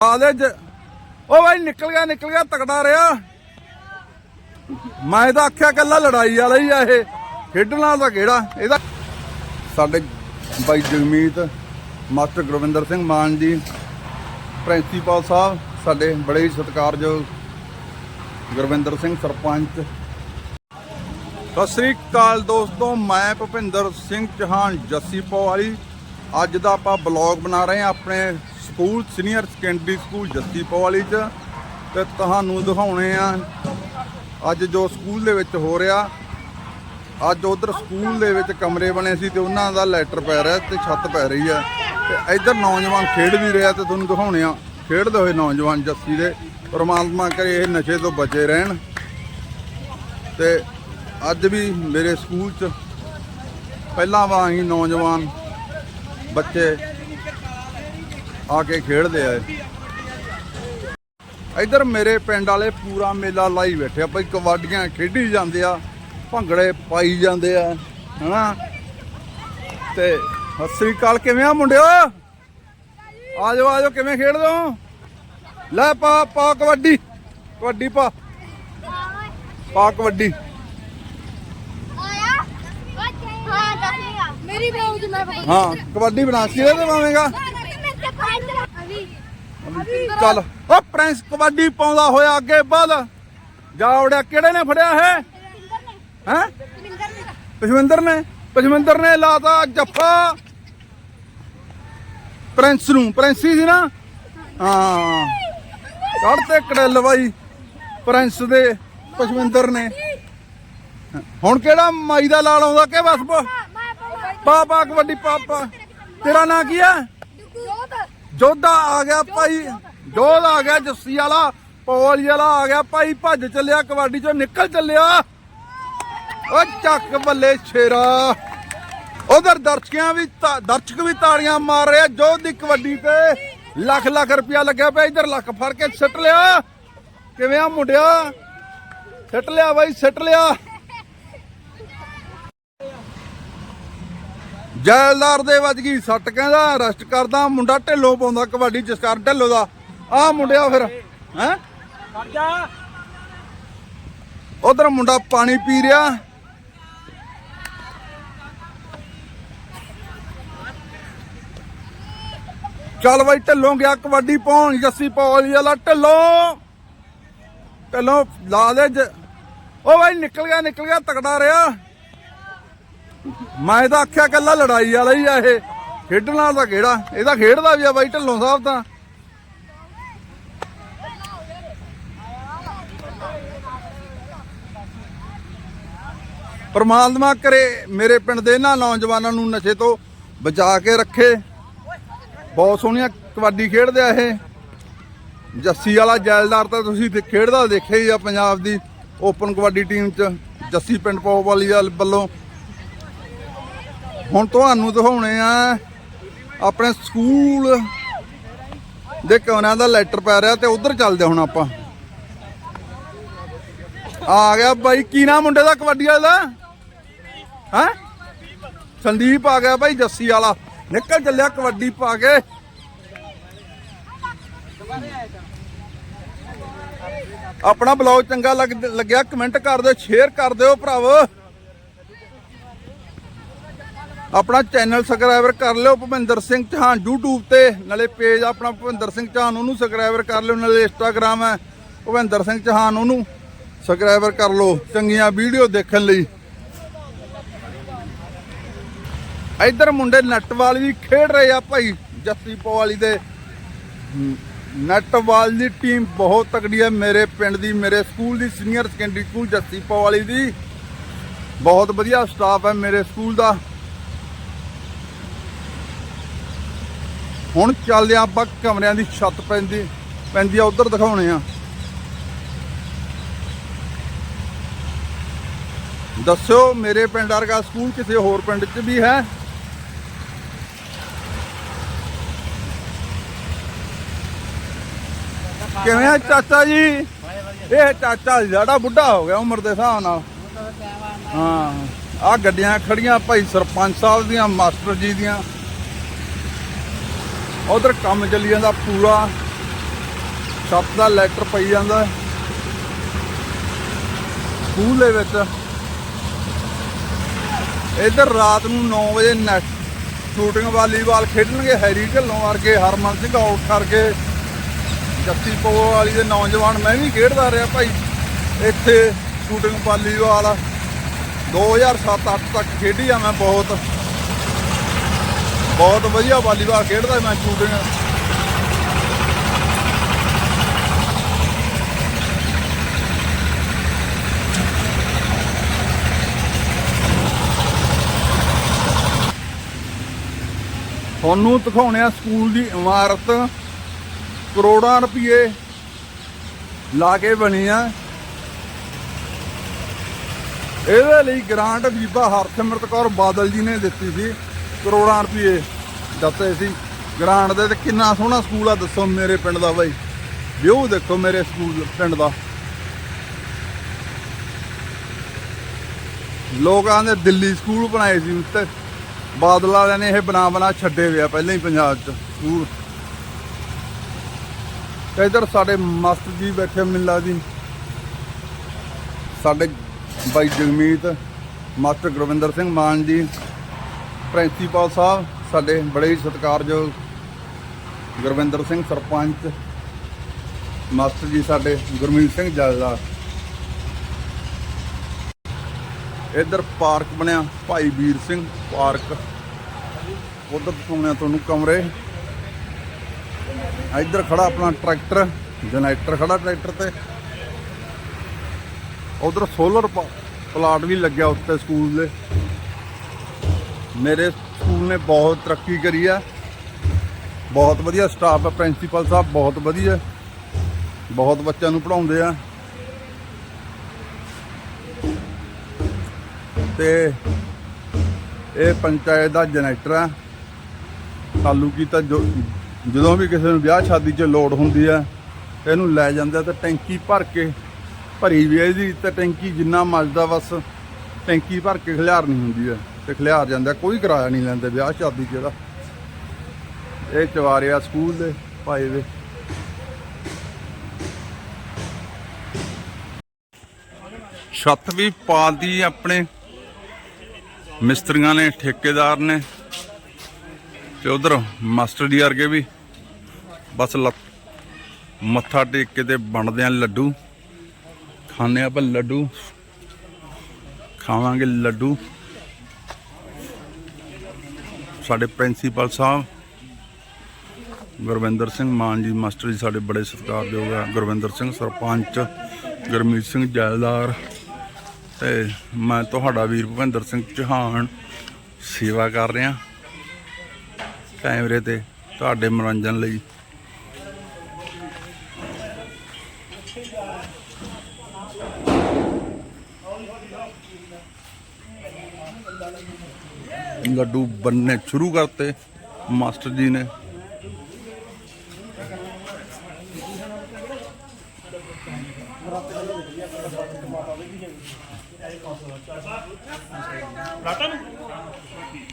ਆਦੇ ਜ ਉਹ ਬਾਈ ਨਿਕਲ ਗਿਆ ਨਿਕਲ ਗਿਆ ਤਕੜਾ ਰਿਹਾ। ਮੈਂ ਤਾਂ ਆਖਿਆ ਕੱਲਾ ਲੜਾਈ ਵਾਲਾ ਹੀ ਆ ਇਹ। ਖੇਡਣਾ ਦਾ ਕਿਹੜਾ? ਇਹਦਾ ਸਾਡੇ ਬਾਈ ਜਗਮੀਤ, ਮਾਸਟਰ ਗੁਰਵਿੰਦਰ ਸਿੰਘ ਮਾਨ ਜੀ, ਪ੍ਰਿੰਸੀਪਲ ਸਾਹਿਬ, ਸਾਡੇ ਬੜੇ ਹੀ ਸਤਿਕਾਰਯੋਗ ਗੁਰਵਿੰਦਰ ਸਿੰਘ ਸਰਪੰਚ। ਸਤਿ ਸ੍ਰੀ ਅਕਾਲ ਦੋਸਤੋ, ਮੈਂ ਭੁਪਿੰਦਰ ਸਿੰਘ ਚੌਹਾਨ, ਜੱਸੀ ਪਵਾਲੀ ਅੱਜ ਦਾ ਆਪਾਂ ਬਲੌਗ ਬਣਾ ਰਹੇ ਹਾਂ ਆਪਣੇ school senior secondary school Jassi Pawali ਚ ਤੇ ਤੁਹਾਨੂੰ ਦਿਖਾਉਣੇ ਆ ਅੱਜ ਜੋ ਸਕੂਲ ਦੇ ਵਿੱਚ ਹੋ ਰਿਹਾ। ਅੱਜ ਉਧਰ ਸਕੂਲ ਦੇ ਵਿੱਚ ਕਮਰੇ ਬਣੇ ਸੀ ਤੇ ਉਹਨਾਂ ਦਾ ਲੈਟਰ ਪੈ ਰਿਹਾ ਤੇ ਛੱਤ ਪੈ ਰਹੀ ਹੈ ਤੇ ਇੱਧਰ ਨੌਜਵਾਨ ਖੇਡ ਵੀ ਰਿਹਾ ਤੇ ਤੁਹਾਨੂੰ ਦਿਖਾਉਣੇ ਆ। ਖੇਡਦੇ ਹੋਏ ਨੌਜਵਾਨ ਜੱਸੀ ਦੇ ਪਰਮਾਤਮਾ ਕਰੇ ਇਹ ਨਸ਼ੇ ਤੋਂ ਬਚੇ ਰਹਿਣ। ਤੇ ਅੱਜ ਵੀ ਮੇਰੇ ਸਕੂਲ 'ਚ ਪਹਿਲਾਂ ਵਾਂ ਹੀ ਨੌਜਵਾਨ ਬੱਚੇ ਆ ਕੇ ਖੇਡਦੇ ਆ। ਇੱਧਰ ਮੇਰੇ ਪਿੰਡ ਵਾਲੇ ਪੂਰਾ ਮੇਲਾ ਲਾਈ ਬੈਠੇ ਆ। ਭਾਈ ਕਬੱਡੀਆਂ ਖੇਡੀ ਜਾਂਦੇ ਆ ਭੰਗੜੇ ਪਾਈ ਜਾਂਦੇ ਆ ਹਨਾ? ਤੇ ਸਤਿ ਸ੍ਰੀ ਅਕਾਲ ਕਿਵੇਂ ਆ ਮੁੰਡਿਓ? ਆ ਜਾਓ ਆ ਜਾਓ ਕਿਵੇਂ ਖੇਡਦੇ ਹੋ? ਲੈ ਪਾ ਪਾ ਕਬੱਡੀ ਕਬੱਡੀ ਪਾ। ਪਾ ਕਬੱਡੀ। ਮੇਰੀ ਬਲਾਉ ਜੀ ਮੈਂ ਪਕੜ ਹਾਂ ਕਬੱਡੀ ਬਣਾ ਤੇ ਪਾਵੇਂਗਾ ਅਭੀ ਚੱਲ। ਓ ਪ੍ਰਿੰਸ ਕਬੱਡੀ ਪਾਉਂਦਾ ਹੋਇਆ ਅੱਗੇ ਵੱਧ ਜਾ ਉੜਿਆ ਕਿਹੜੇ ਨੇ ਫੜਿਆ ਹੈ? ਹੈ ਪਸ਼ਵਿੰਦਰ ਨੇ? ਪਸ਼ਵਿੰਦਰ ਨੇ ਲਾਤਾ ਜੱਫਾ। ਪ੍ਰਿੰਸ ਨੂੰ ਪ੍ਰਿੰਸੀ ਸੀ ਨਾ? ਹਾਂ। ਕੱਢ ਤੇ ਕੜਲ ਬਾਈ ਪ੍ਰਿੰਸ ਦੇ ਪਸ਼ਵਿੰਦਰ ਨੇ। ਹੁਣ ਕਿਹੜਾ ਮਾਈ ਦਾ ਲਾਲ ਆਉਂਦਾ ਕਿ ਬਸ ਪਾ ਪਾ ਕਬੱਡੀ ਪਾ ਪਾ। ਤੇਰਾ ਨਾਂ ਕੀ ਆ? ਜੋਧਾ ਆ ਗਿਆ ਭਾਈ, ਜੋਧ ਆ ਗਿਆ ਜੱਸੀ ਵਾਲਾ, ਪੋਲੀ ਵਾਲਾ ਆ ਗਿਆ ਭਾਈ, ਭੱਜ ਚੱਲਿਆ, ਕਬੱਡੀ ਚੋਂ ਨਿਕਲ ਚੱਲਿਆ। ਓ ਚੱਕ ਬੱਲੇ ਛੇਰਾ। ਉਧਰ ਦਰਸ਼ਕਾਂ ਵੀ ਦਰਸ਼ਕ ਵੀ ਤਾੜੀਆਂ ਮਾਰ ਰਿਹਾ ਆ, ਜੋਧ ਦੀ ਕਬੱਡੀ ਤੇ। ਲੱਖ ਲੱਖ ਰੁਪਇਆ ਲੱਗਿਆ ਪਿਆ, ਇਧਰ ਲੱਖ ਫੜ ਕੇ ਸਿੱਟ ਲਿਆ। ਕਿਵੇਂ ਆ ਮੁੰਡਿਆ? ਸਿੱਟ ਲਿਆ ਬਾਈ, ਸਿੱਟ ਲਿਆ। ਜੈਲਦਾਰ ਦੇ ਵੱਜ ਗਈ ਸੱਟ ਕਹਿੰਦਾ ਅਰੈਸਟ ਕਰਦਾ ਮੁੰਡਾ ਢਿੱਲੋਂ ਪਾਉਂਦਾ ਕਬੱਡੀ ਜਸਕਰ ਢਿੱਲੋਂ ਦਾ। ਆਹ ਮੁੰਡਿਆ ਫਿਰ ਹੈ? ਉਧਰ ਮੁੰਡਾ ਪਾਣੀ ਪੀ ਰਿਹਾ। ਚੱਲ ਬਾਈ ਢਿੱਲੋਂ ਗਿਆ ਕਬੱਡੀ ਪਾਉਣ ਜੱਸੀ ਪੌਲੀ ਵਾਲਾ ਢਿੱਲੋਂ। ਢਿੱਲੋਂ ਲਾ ਦੇ ਓ ਬਾਈ ਨਿਕਲ ਗਿਆ ਨਿਕਲ ਗਿਆ ਤਕੜਾ ਰਿਹਾ। ਮੈਂ ਤਾਂ ਆਖਿਆ ਕੱਲਾ ਲੜਾਈ ਵਾਲਾ ਹੀ ਆ ਇਹ। ਖੇਡਣਾ ਦਾ ਕਿਹੜਾ? ਇਹ ਤਾਂ ਖੇਡਦਾ ਵੀ ਆ ਬਾਈ ਢੱਲੋਂ ਸਾਹਿਬ ਤਾਂ। ਪਰਮਾਤਮਾ ਕਰੇ ਮੇਰੇ ਪਿੰਡ ਦੇ ਇਹਨਾਂ ਨੌਜਵਾਨਾਂ ਨੂੰ ਨਸ਼ੇ ਤੋਂ ਬਚਾ ਕੇ ਰੱਖੇ। ਬਹੁਤ ਸੋਹਣੀਆਂ ਕਬੱਡੀ ਖੇਡਦੇ ਆ ਇਹ। ਜੱਸੀ ਵਾਲਾ ਜੈਲਦਾਰ ਤਾਂ ਤੁਸੀਂ ਖੇਡਦਾ ਦੇਖਿਆ ਹੀ ਆ ਪੰਜਾਬ ਦੀ ਓਪਨ ਕਬੱਡੀ ਟੀਮ ਚ। ਜੱਸੀ ਪਿੰਡ ਪੋਪ ਵਾਲੀ ਵਾਲ- ਵੱਲੋਂ ਹੁਣ ਤੁਹਾਨੂੰ ਦਿਖਾਉਣੇ ਆ ਆਪਣੇ ਸਕੂਲ ਦੇ ਕਮਰਿਆਂ ਦਾ ਲੈਟਰ ਪੈ ਰਿਹਾ ਤੇ ਉਧਰ ਚੱਲਦੇ ਹੁਣ ਆਪਾਂ। ਆ ਗਿਆ ਬਾਈ, ਕੀ ਨਾਮ ਮੁੰਡੇ ਦਾ, ਕਬੱਡੀ ਵਾਲੇ ਦਾ? ਹੈ? ਸੰਦੀਪ ਆ ਗਿਆ ਬਾਈ, ਜੱਸੀ ਵਾਲਾ। ਨਿਕਲ ਚੱਲਿਆ ਕਬੱਡੀ ਪਾ ਕੇ। ਆਪਣਾ ਬਲੌਗ ਚੰਗਾ ਲੱਗ- ਲੱਗਿਆ, ਕਮੈਂਟ ਕਰ ਦਿਓ, ਸ਼ੇਅਰ ਕਰ ਦਿਓ ਭਰਾਵੋ। ਆਪਣਾ ਚੈਨਲ ਸਬਸਕ੍ਰਾਈਬਰ ਕਰ ਲਿਓ ਭੁਪਿੰਦਰ ਸਿੰਘ ਚੌਹਾਨ YouTube ਤੇ, ਨਾਲੇ ਪੇਜ ਆਪਣਾ ਭੁਪਿੰਦਰ ਸਿੰਘ ਚੌਹਾਨ ਉਹਨੂੰ ਸਬਸਕ੍ਰਾਈਬਰ ਕਰ ਲਿਓ, ਨਾਲੇ Instagram ਹੈ ਭੁਪਿੰਦਰ ਸਿੰਘ ਚੌਹਾਨ ਉਹਨੂੰ ਸਬਸਕ੍ਰਾਈਬਰ ਕਰ ਲਓ ਚੰਗੀਆਂ ਵੀਡੀਓ ਦੇਖਣ ਲਈ। ਇੱਧਰ ਮੁੰਡੇ ਨੱਟਵਾਲ ਵੀ ਖੇਡ ਰਹੇ ਆ ਭਾਈ, ਜੱਸੀ ਪਵਾਲੀ ਦੇ। ਨੱਟਵਾਲ ਦੀ ਟੀਮ ਬਹੁਤ ਤਕੜੀ ਹੈ, ਮੇਰੇ ਪਿੰਡ ਦੀ, ਮੇਰੇ ਸਕੂਲ ਦੀ senior secondary school Jassi Pauwali ਦੀ। ਬਹੁਤ ਵਧੀਆ ਸਟਾਫ ਹੈ ਮੇਰੇ ਸਕੂਲ ਦਾ। ਹੁਣ ਚੱਲਦੇ ਆ ਆਪਾਂ ਕਮਰਿਆਂ ਦੀ ਛੱਤ ਪੈਂਦੀ ਪੈਂਦੀ ਆ, ਉਧਰ ਦਿਖਾਉਣੇ ਆ। ਦੱਸਿਓ, ਮੇਰੇ ਪਿੰਡ ਵਰਗਾ ਸਕੂਲ ਕਿਸੇ ਹੋਰ ਪਿੰਡ 'ਚ ਵੀ ਹੈ? ਕਿਵੇਂ ਆ ਚਾਚਾ ਜੀ? ਇਹ ਚਾਚਾ ਜਿਹੜਾ ਬੁੱਢਾ ਹੋ ਗਿਆ ਉਮਰ ਦੇ ਹਿਸਾਬ ਨਾਲ। ਹਾਂ ਆ ਗੱਡੀਆਂ ਖੜੀਆਂ ਭਾਈ ਸਰਪੰਚ ਸਾਹਿਬ ਦੀਆਂ, ਮਾਸਟਰ ਜੀ ਦੀਆਂ। ਉਧਰ ਕੰਮ ਚੱਲੀ ਜਾਂਦਾ ਪੂਰਾ। ਛੱਤ ਦਾ ਲੈਟਰ ਪਈ ਜਾਂਦਾ। ਸਕੂਲ ਦੇ ਵਿੱਚ। ਇੱਧਰ ਰਾਤ ਨੂੰ 9 ਵਜੇ ਨੈਟ ਸ਼ੂਟਿੰਗ ਵਾਲੀਬਾਲ ਖੇਡਣਗੇ, ਹੈਰੀ ਢਿੱਲੋਂ ਵਰਗੇ, ਹਰਮਨ ਸਿੰਘ ਆਊਟ ਕਰਕੇ। ਜੱਤੀ ਪੋ ਵਾਲੀ ਦੇ ਨੌਜਵਾਨ, ਮੈਂ ਵੀ ਖੇਡਦਾ ਰਿਹਾ ਭਾਈ। ਇੱਥੇ ਸ਼ੂਟਿੰਗ ਵਾਲੀਬਾਲ। 2007-8 ਤੱਕ ਖੇਡੀ ਆ ਮੈਂ ਬਹੁਤ। ਬਹੁਤ ਵਧੀਆ ਵਾਲੀਬਾਲ ਖੇਡਦਾ ਮੈਂ ਸ਼ੂਟਿੰਗ ਤੁਹਾਨੂੰ ਦਿਖਾਉਣੇ ਆ ਸਕੂਲ ਦੀ ਇਮਾਰਤ। ਕਰੋੜਾਂ ਰੁਪਏ ਲਾ ਕੇ ਬਣੀ ਆ। ਇਹਦੇ ਲਈ ਗ੍ਰਾਂਟ ਬੀਬਾ ਹਰਸਿਮਰਤ ਕੌਰ ਬਾਦਲ ਜੀ ਨੇ ਦਿੱਤੀ ਸੀ। ਕਰੋੜਾਂ ਰੁਪਏ ਦਿੱਤੇ ਸੀ। ਗ੍ਰਾਂਟ ਦੇ ਤੇ ਕਿੰਨਾ ਸੋਹਣਾ ਸਕੂਲ ਆ, ਦੱਸੋ ਮੇਰੇ ਪਿੰਡ ਦਾ ਬਾਈ। ਵਿਊ ਦੇਖੋ ਮੇਰੇ ਸਕੂਲ ਪਿੰਡ ਦਾ। ਲੋਕਾਂ ਨੇ ਦਿੱਲੀ ਸਕੂਲ ਬਣਾਏ ਸੀ ਉੱਤੇ। ਬਾਦਲ ਵਾਲਿਆਂ ਨੇ ਇਹ ਬਣਾ ਬਣਾ ਛੱਡੇ ਹੋਏ ਪਹਿਲਾਂ ਹੀ ਪੰਜਾਬ 'ਚ ਸਕੂਲ। ਤੇ ਇੱਧਰ ਸਾਡੇ ਮਾਸਟਰ ਜੀ ਬੈਠੇ ਮਿਲਾ ਜੀ ਸਾਡੇ ਬਾਈ ਜਗਮੀਤ ਮਾਸਟਰ ਗੁਰਵਿੰਦਰ ਸਿੰਘ ਮਾਨ ਜੀ। ਪ੍ਰਿੰਸੀਪਲ ਸਾਹਿਬ, ਸਾਡੇ ਬੜੇ ਹੀ ਸਤਿਕਾਰਯੋਗ ਗੁਰਵਿੰਦਰ ਸਿੰਘ ਸਰਪੰਚ, ਮਾਸਟਰ ਜੀ ਸਾਡੇ ਗੁਰਮੀਤ ਸਿੰਘ ਜੱਜਦਾਰ ਇੱਧਰ ਪਾਰਕ ਬਣਿਆ, ਭਾਈ ਵੀਰ ਸਿੰਘ ਪਾਰਕ। ਉਧਰ ਦਿਖਾਉਣੇ ਆ ਤੁਹਾਨੂੰ ਕਮਰੇ। ਇੱਧਰ ਖੜਾ ਆਪਣਾ ਟਰੈਕਟਰ, ਜਨਰੇਟਰ ਖੜਾ ਟਰੈਕਟਰ ਤੇ। ਉਧਰ ਸੋਲਰ ਪਲਾਟ ਵੀ ਲੱਗਿਆ ਉੱਤੇ ਸਕੂਲ ਦੇ। ਮੇਰੇ ਸਕੂਲ ਨੇ ਬਹੁਤ ਤਰੱਕੀ ਕਰੀ ਆ। ਬਹੁਤ ਵਧੀਆ ਸਟਾਫ ਹੈ ਪ੍ਰਿੰਸੀਪਲ ਸਾਹਿਬ ਬਹੁਤ ਵਧੀਆ। ਬਹੁਤ ਬੱਚਿਆਂ ਨੂੰ ਪੜਾਉਂਦੇ ਆ। ਤੇ ਇਹ ਪੰਚਾਇਤ ਦਾ ਜਨਰੇਟਰ ਆ। ਚਾਲੂ ਕੀਤਾ ਜਦੋਂ ਵੀ ਕਿਸੇ ਨੂੰ ਵਿਆਹ ਸ਼ਾਦੀ 'ਚ ਲੋੜ ਹੁੰਦੀ ਆ, ਇਹਨੂੰ ਲੈ ਜਾਂਦਾ ਆ ਤੇ ਟੈਂਕੀ ਭਰ ਕੇ ਭਰੀ ਵੀ ਆ ਇਹਦੀ ਤੇ ਟੈਂਕੀ ਜਿੰਨਾ ਮੱਜਦਾ ਬਸ ਟੈਂਕੀ ਭਰ ਕੇ ਖਿਲਾਰਨੀ ਹੁੰਦੀ ਆ। ਤੇ ਖਿਲਾਰ ਜਾਂਦਾ, ਕੋਈ ਕਿਰਾਇਆ ਨਹੀਂ ਲੈਂਦੇ ਵਿਆਹ ਸ਼ਾਦੀ ਜਿਹੜਾ ਇਹ ਚਵਾਰਿਆ ਸਕੂਲ ਦੇ ਭਾਈ ਦੇ। ਛੱਤ ਵੀ ਪਾਲਦੀ ਆਪਣੇ। ਮਿਸਤਰੀਆਂ ਨੇ, ਠੇਕੇਦਾਰ ਨੇ ਤੇ ਉਧਰ ਮਾਸਟਰ ਜੀ ਵਰਗੇ ਵੀ। ਬਸ ਲੱਤ- ਮੱਥਾ ਟੇਕ ਕੇ ਤੇ ਬਣਦੇ ਆ ਲੱਡੂ। ਖਾਣੇ ਆਪਾਂ ਲੱਡੂ। ਖਾਵਾਂਗੇ ਲੱਡੂ। ਸਾਡੇ ਪ੍ਰਿੰਸੀਪਲ ਸਾਹਿਬ, ਗੁਰਵਿੰਦਰ ਸਿੰਘ ਮਾਨ ਜੀ, ਮਾਸਟਰ ਜੀ ਸਾਡੇ ਬੜੇ ਸਤਿਕਾਰਯੋਗ ਆ। ਗੁਰਵਿੰਦਰ ਸਿੰਘ ਸਰਪੰਚ, ਗੁਰਮੀਤ ਸਿੰਘ ਜੈਲਦਾਰ ਤੇ ਮੈਂ ਤੁਹਾਡਾ ਵੀਰ ਭੁਪਿੰਦਰ ਸਿੰਘ ਚੌਹਾਨ ਸੇਵਾ ਕਰ ਰਿਹਾ ਕੈਮਰੇ ਤੇ ਤੁਹਾਡੇ ਮਨੋਰੰਜਨ ਲਈ। ਲੱਡੂ ਬੰਨੇ ਸ਼ੁਰੂ ਕਰਤੇ ਮਾਸਟਰ ਜੀ ਨੇ।